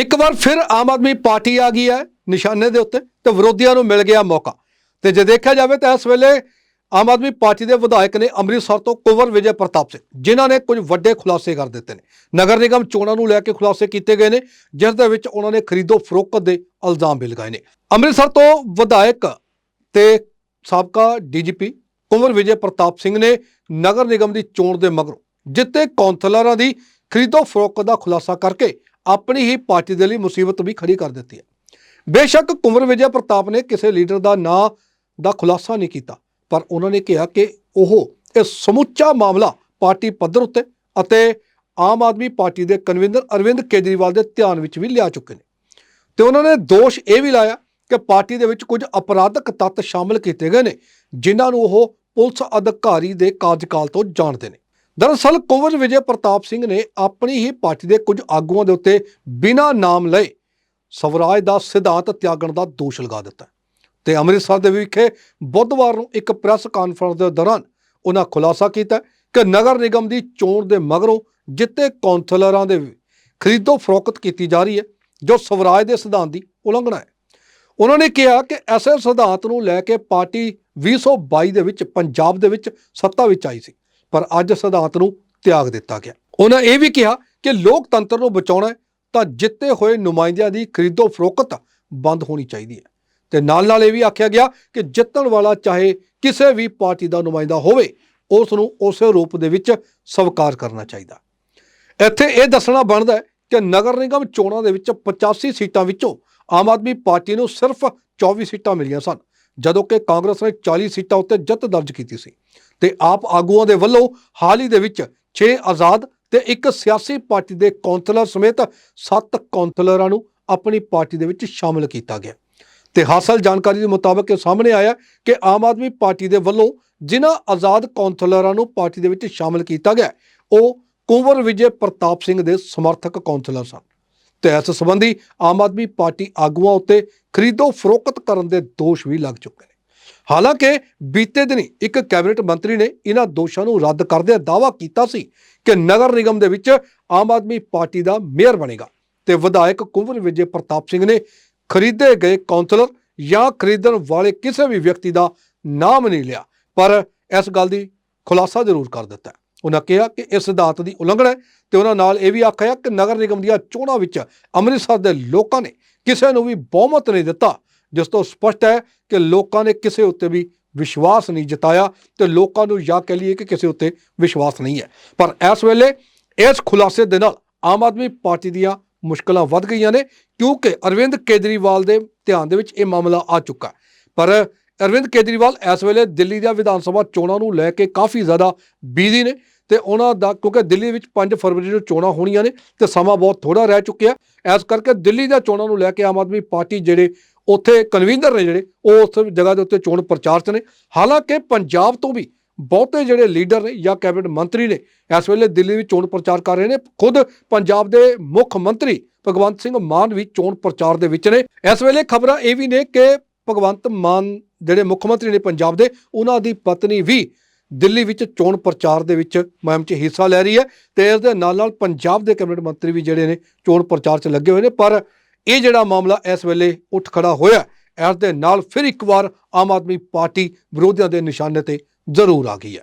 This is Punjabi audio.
ਇੱਕ ਵਾਰ ਫਿਰ ਆਮ ਆਦਮੀ ਪਾਰਟੀ ਆ ਗਈ ਹੈ ਨਿਸ਼ਾਨੇ ਦੇ ਉੱਤੇ ਤੇ ਵਿਰੋਧੀਆਂ ਨੂੰ ਮਿਲ ਗਿਆ ਮੌਕਾ। ਤੇ ਜੇ ਦੇਖਿਆ ਜਾਵੇ ਤਾਂ ਇਸ ਵੇਲੇ ਆਮ ਆਦਮੀ ਪਾਰਟੀ ਦੇ ਵਿਧਾਇਕ ਨੇ ਅੰਮ੍ਰਿਤਸਰ ਤੋਂ ਕੁੰਵਰ ਵਿਜੇ ਪ੍ਰਤਾਪ ਸਿੰਘ, ਜਿਨ੍ਹਾਂ ਨੇ ਕੁਝ ਵੱਡੇ ਖੁਲਾਸੇ ਕਰ ਦਿੱਤੇ ਨੇ। ਨਗਰ ਨਿਗਮ ਚੋਣਾਂ ਨੂੰ ਲੈ ਕੇ ਖੁਲਾਸੇ ਕੀਤੇ ਗਏ ਨੇ, ਜਿਸ ਦੇ ਵਿੱਚ ਉਹਨਾਂ ਨੇ ਖਰੀਦੋ ਫਰੋਖਤ ਦੇ ਇਲਜ਼ਾਮ ਵੀ ਲਗਾਏ ਨੇ। ਅੰਮ੍ਰਿਤਸਰ ਤੋਂ ਵਿਧਾਇਕ ਤੇ ਸਾਬਕਾ ਡੀਜੀਪੀ ਕੁੰਵਰ ਵਿਜੇ ਪ੍ਰਤਾਪ ਸਿੰਘ ਨੇ ਨਗਰ ਨਿਗਮ ਦੀ ਚੋਣ ਦੇ ਮਗਰੋਂ ਜਿੱਤੇ ਕੌਂਸਲਰਾਂ ਦੀ ਖਰੀਦੋ ਫਰੋਖਤ ਦਾ ਖੁਲਾਸਾ ਕਰਕੇ ਆਪਣੀ ਹੀ ਪਾਰਟੀ ਦੇ ਲਈ ਮੁਸੀਬਤ ਵੀ ਖੜੀ ਕਰ ਦਿੱਤੀ ਹੈ। ਬੇਸ਼ੱਕ ਕੁੰਵਰ ਵਿਜੇ ਪ੍ਰਤਾਪ ਨੇ ਕਿਸੇ ਲੀਡਰ ਦਾ ਨਾਂ, ਦਾ ਖੁਲਾਸਾ ਨਹੀਂ ਕੀਤਾ, ਪਰ ਉਹਨਾਂ ਨੇ ਕਿਹਾ ਕਿ ਉਹ ਇਹ ਸਮੁੱਚਾ ਮਾਮਲਾ ਪਾਰਟੀ ਪੱਧਰ ਉੱਤੇ ਅਤੇ ਆਮ ਆਦਮੀ ਪਾਰਟੀ ਦੇ ਕਨਵੀਨਰ ਅਰਵਿੰਦ ਕੇਜਰੀਵਾਲ ਦੇ ਧਿਆਨ ਵਿੱਚ ਵੀ ਲਿਆ ਚੁੱਕੇ ਨੇ। ਤੇ ਉਹਨਾਂ ਨੇ ਦੋਸ਼ ਇਹ ਵੀ ਲਾਇਆ ਕਿ ਪਾਰਟੀ ਦੇ ਵਿੱਚ ਕੁਝ ਅਪਰਾਧਕ ਤੱਤ ਸ਼ਾਮਲ ਕੀਤੇ ਗਏ ਨੇ, ਜਿਨ੍ਹਾਂ ਨੂੰ ਉਹ ਪੁਲਿਸ ਅਧਿਕਾਰੀ ਦੇ ਕਾਰਜਕਾਲ ਤੋਂ ਜਾਣਦੇ ਨੇ। ਦਰਅਸਲ ਕੁੰਵਰ ਵਿਜੇ ਪ੍ਰਤਾਪ ਸਿੰਘ ਨੇ ਆਪਣੀ ਹੀ ਪਾਰਟੀ ਦੇ ਕੁਝ ਆਗੂਆਂ ਦੇ ਉੱਤੇ ਬਿਨਾਂ ਨਾਮ ਲਏ ਸਵਰਾਜ ਦਾ ਸਿਧਾਂਤ ਤਿਆਗਣ ਦਾ ਦੋਸ਼ ਲਗਾ ਦਿੱਤਾ। ਤੇ ਅੰਮ੍ਰਿਤਸਰ ਦੇ ਵਿਖੇ ਬੁੱਧਵਾਰ ਨੂੰ ਇੱਕ ਪ੍ਰੈਸ ਕਾਨਫਰੰਸ ਦੇ ਦੌਰਾਨ ਉਹਨਾਂ ਖੁਲਾਸਾ ਕੀਤਾ ਕਿ ਨਗਰ ਨਿਗਮ ਦੀ ਚੋਣ ਦੇ ਮਗਰੋਂ ਜਿੱਤੇ ਕੌਂਸਲਰਾਂ ਦੇ ਖਰੀਦੋ ਫਰੋਖਤ ਕੀਤੀ ਜਾ ਰਹੀ ਹੈ, ਜੋ ਸਵਰਾਜ ਦੇ ਸਿਧਾਂਤ ਦੀ ਉਲੰਘਣਾ ਹੈ। ਉਹਨਾਂ ਨੇ ਕਿਹਾ ਕਿ ਐਸੇ ਸਿਧਾਂਤ ਨੂੰ ਲੈ ਕੇ ਪਾਰਟੀ 2022 ਦੇ ਵਿੱਚ, ਪੰਜਾਬ ਦੇ ਵਿੱਚ ਸੱਤਾ ਵਿੱਚ ਆਈ ਸੀ। ਪਰ ਅੱਜ ਸਿਧਾਂਤ ਨੂੰ ਤਿਆਗ ਦਿੱਤਾ ਗਿਆ। ਉਹਨਾਂ ਇਹ ਵੀ ਕਿਹਾ ਕਿ ਲੋਕਤੰਤਰ ਨੂੰ ਬਚਾਉਣਾ ਤਾਂ ਜਿੱਤੇ ਹੋਏ ਨੁਮਾਇੰਦਿਆਂ ਦੀ ਖਰੀਦੋ ਫਰੋਖਤ ਬੰਦ ਹੋਣੀ ਚਾਹੀਦੀ ਹੈ। ਤੇ ਨਾਲ ਨਾਲ ਇਹ ਵੀ ਆਖਿਆ ਗਿਆ ਕਿ ਜਿੱਤਣ ਵਾਲਾ ਚਾਹੇ ਕਿਸੇ ਵੀ ਪਾਰਟੀ ਦਾ ਨੁਮਾਇੰਦਾ ਹੋਵੇ, ਉਸ ਨੂੰ ਉਸੇ ਰੂਪ ਦੇ ਵਿੱਚ ਸਵੀਕਾਰ ਕਰਨਾ ਚਾਹੀਦਾ। ਇੱਥੇ ਇਹ ਦੱਸਣਾ ਬਣਦਾ ਹੈ ਕਿ ਨਗਰ ਨਿਗਮ ਚੋਣਾਂ ਦੇ ਵਿੱਚ 85 ਸੀਟਾਂ ਵਿੱਚੋਂ ਆਮ ਆਦਮੀ ਪਾਰਟੀ ਨੂੰ ਸਿਰਫ 24 ਸੀਟਾਂ ਮਿਲੀਆਂ ਸਨ, ਜਦੋਂ ਕਿ ਕਾਂਗਰਸ ਨੇ 40 ਸੀਟਾਂ ਉੱਤੇ ਜਿੱਤ ਦਰਜ ਕੀਤੀ ਸੀ। ਤੇ ਆਪ ਆਗੂਆਂ ਦੇ ਵੱਲੋਂ ਹਾਲ ਹੀ ਦੇ ਵਿੱਚ 6 ਆਜ਼ਾਦ ਤੇ ਇੱਕ ਸਿਆਸੀ ਪਾਰਟੀ ਦੇ ਕੌਂਸਲਰ ਸਮੇਤ 7 ਕੌਂਸਲਰਾਂ ਨੂੰ ਆਪਣੀ ਪਾਰਟੀ ਦੇ ਵਿੱਚ ਸ਼ਾਮਲ ਕੀਤਾ ਗਿਆ। ਤੇ ਹਾਸਲ ਜਾਣਕਾਰੀ ਦੇ ਮੁਤਾਬਕ ਇਹ ਸਾਹਮਣੇ ਆਇਆ ਕਿ ਆਮ ਆਦਮੀ ਪਾਰਟੀ ਦੇ ਵੱਲੋਂ ਜਿਨ੍ਹਾਂ ਆਜ਼ਾਦ ਕੌਂਸਲਰਾਂ ਨੂੰ ਪਾਰਟੀ ਦੇ ਵਿੱਚ ਸ਼ਾਮਲ ਕੀਤਾ ਗਿਆ, ਉਹ ਕੁੰਵਰ ਵਿਜੇ ਪ੍ਰਤਾਪ ਸਿੰਘ ਦੇ ਸਮਰਥਕ ਕੌਂਸਲਰ ਸਨ। ਤੇ ਇਸ ਸੰਬੰਧੀ ਆਮ ਆਦਮੀ ਪਾਰਟੀ ਆਗੂਆਂ ਉੱਤੇ ਖਰੀਦੋ ਫਰੋਖਤ ਕਰਨ ਦੇ ਦੋਸ਼ ਵੀ ਲੱਗ ਚੁੱਕੇ ਨੇ। ਹਾਲਾਂਕਿ ਬੀਤੇ ਦਿਨੀ ਇੱਕ ਕੈਬਨਿਟ ਮੰਤਰੀ ਨੇ ਇਹਨਾਂ ਦੋਸ਼ਾਂ ਨੂੰ ਰੱਦ ਕਰਦੇ ਦਾਅਵਾ ਕੀਤਾ ਸੀ ਕਿ ਨਗਰ ਨਿਗਮ ਦੇ ਵਿੱਚ ਆਮ ਆਦਮੀ ਪਾਰਟੀ ਦਾ ਮੇਅਰ ਬਣੇਗਾ ਤੇ ਵਿਧਾਇਕ ਕੁੰਵਰ ਵਿਜੇ ਪ੍ਰਤਾਪ ਸਿੰਘ ਨੇ ਖਰੀਦੇ ਗਏ ਕੌਂਸਲਰ ਜਾਂ ਖਰੀਦਣ ਵਾਲੇ ਕਿਸੇ ਵੀ ਵਿਅਕਤੀ ਦਾ ਨਾਮ ਨਹੀਂ ਲਿਆ, ਪਰ ਇਸ ਗੱਲ ਦੀ ਖੁਲਾਸਾ ਜ਼ਰੂਰ ਕਰ ਦਿੱਤਾ। ਉਹਨਾਂ ਕਿਹਾ ਕਿ ਇਸ ਸਿਧਾਂਤ ਦੀ ਉਲੰਘਣਾ ਹੈ ਤੇ ਉਹਨਾਂ ਨਾਲ ਇਹ ਵੀ ਆਖਿਆ ਕਿ ਨਗਰ ਨਿਗਮ ਦੀਆਂ ਚੋਣਾਂ ਵਿੱਚ ਅੰਮ੍ਰਿਤਸਰ ਦੇ ਲੋਕਾਂ ਨੇ ਕਿਸੇ ਨੂੰ ਵੀ ਬਹੁਮਤ ਨਹੀਂ ਦਿੱਤਾ ਜਿਸ ਤੋਂ ਸਪਸ਼ਟ ਹੈ ਕਿ ਲੋਕਾਂ ਨੇ ਕਿਸੇ ਉੱਤੇ ਵੀ ਵਿਸ਼ਵਾਸ ਨਹੀਂ ਜਤਾਇਆ ਤੇ ਲੋਕਾਂ ਨੂੰ ਜਾਂ ਕਹਿ ਲਈਏ ਕਿ ਕਿਸੇ ਉੱਤੇ ਵਿਸ਼ਵਾਸ ਨਹੀਂ ਹੈ। ਪਰ ਇਸ ਵੇਲੇ ਇਸ ਖੁਲਾਸੇ ਦੇ ਨਾਲ ਆਮ ਆਦਮੀ ਪਾਰਟੀ ਦੀਆਂ ਮੁਸ਼ਕਲਾਂ ਵੱਧ ਗਈਆਂ ਨੇ, ਕਿਉਂਕਿ ਅਰਵਿੰਦ ਕੇਜਰੀਵਾਲ ਦੇ ਧਿਆਨ ਦੇ ਵਿੱਚ ਇਹ ਮਾਮਲਾ ਆ ਚੁੱਕਾ ਪਰ ਅਰਵਿੰਦ ਕੇਜਰੀਵਾਲ ਇਸ ਵੇਲੇ ਦਿੱਲੀ ਦੀਆਂ ਵਿਧਾਨ ਸਭਾ ਚੋਣਾਂ ਨੂੰ ਲੈ ਕੇ ਕਾਫੀ ਜ਼ਿਆਦਾ ਬਿਜ਼ੀ ਨੇ ਤੇ ਉਹਨਾਂ ਦਾ, ਕਿਉਂਕਿ ਦਿੱਲੀ ਵਿੱਚ 5 ਫਰਵਰੀ ਨੂੰ ਚੋਣਾਂ ਹੋਣੀਆਂ ਨੇ ਤੇ ਸਮਾਂ ਬਹੁਤ ਥੋੜਾ ਰਹਿ ਚੁੱਕਿਆ। ਇਸ ਕਰਕੇ ਦਿੱਲੀ ਦੀਆਂ ਚੋਣਾਂ ਨੂੰ ਲੈ ਕੇ ਆਮ ਆਦਮੀ ਪਾਰਟੀ ਜਿਹੜੇ ਉੱਥੇ ਕਨਵੀਨਰ ਨੇ ਜਿਹੜੇ, ਉਹ ਉਸ ਜਗ੍ਹਾ ਦੇ ਉੱਤੇ ਚੋਣ ਪ੍ਰਚਾਰ 'ਚ ਨੇ। ਹਾਲਾਂਕਿ ਪੰਜਾਬ ਤੋਂ ਵੀ ਬਹੁਤੇ ਜਿਹੜੇ ਲੀਡਰ ਨੇ ਜਾਂ ਕੈਬਨਿਟ ਮੰਤਰੀ ਨੇ, ਇਸ ਵੇਲੇ ਦਿੱਲੀ ਵਿੱਚ ਚੋਣ ਪ੍ਰਚਾਰ ਕਰ ਰਹੇ ਨੇ। ਖੁਦ ਪੰਜਾਬ ਦੇ ਮੁੱਖ ਮੰਤਰੀ ਭਗਵੰਤ ਸਿੰਘ ਮਾਨ ਵੀ ਚੋਣ ਪ੍ਰਚਾਰ ਦੇ ਵਿੱਚ ਨੇ। ਇਸ ਵੇਲੇ ਖਬਰਾਂ ਇਹ ਵੀ ਨੇ ਕਿ ਭਗਵੰਤ ਮਾਨ ਜਿਹੜੇ ਮੁੱਖ ਮੰਤਰੀ ਨੇ ਪੰਜਾਬ ਦੇ, ਉਹਨਾਂ ਦੀ ਪਤਨੀ ਵੀ ਦਿੱਲੀ ਵਿੱਚ ਚੋਣ ਪ੍ਰਚਾਰ ਦੇ ਵਿੱਚ ਮੁਹਿੰਮ 'ਚ ਹਿੱਸਾ ਲੈ ਰਹੀ ਹੈ ਤੇ ਇਸ ਦੇ ਨਾਲ ਨਾਲ ਪੰਜਾਬ ਦੇ ਕੈਬਨਿਟ ਮੰਤਰੀ ਵੀ ਜਿਹੜੇ ਨੇ ਚੋਣ ਪ੍ਰਚਾਰ 'ਚ ਲੱਗੇ ਹੋਏ ਨੇ। ਪਰ ਇਹ ਜਿਹੜਾ ਮਾਮਲਾ ਇਸ ਵੇਲੇ ਉੱਠ ਖੜਾ ਹੋਇਆ ਇਸ ਦੇ ਨਾਲ ਫਿਰ ਇੱਕ ਵਾਰ ਆਮ ਆਦਮੀ ਪਾਰਟੀ ਵਿਰੋਧੀਆਂ ਦੇ ਨਿਸ਼ਾਨੇ ਤੇ ਜ਼ਰੂਰ ਆ ਗਈ ਹੈ।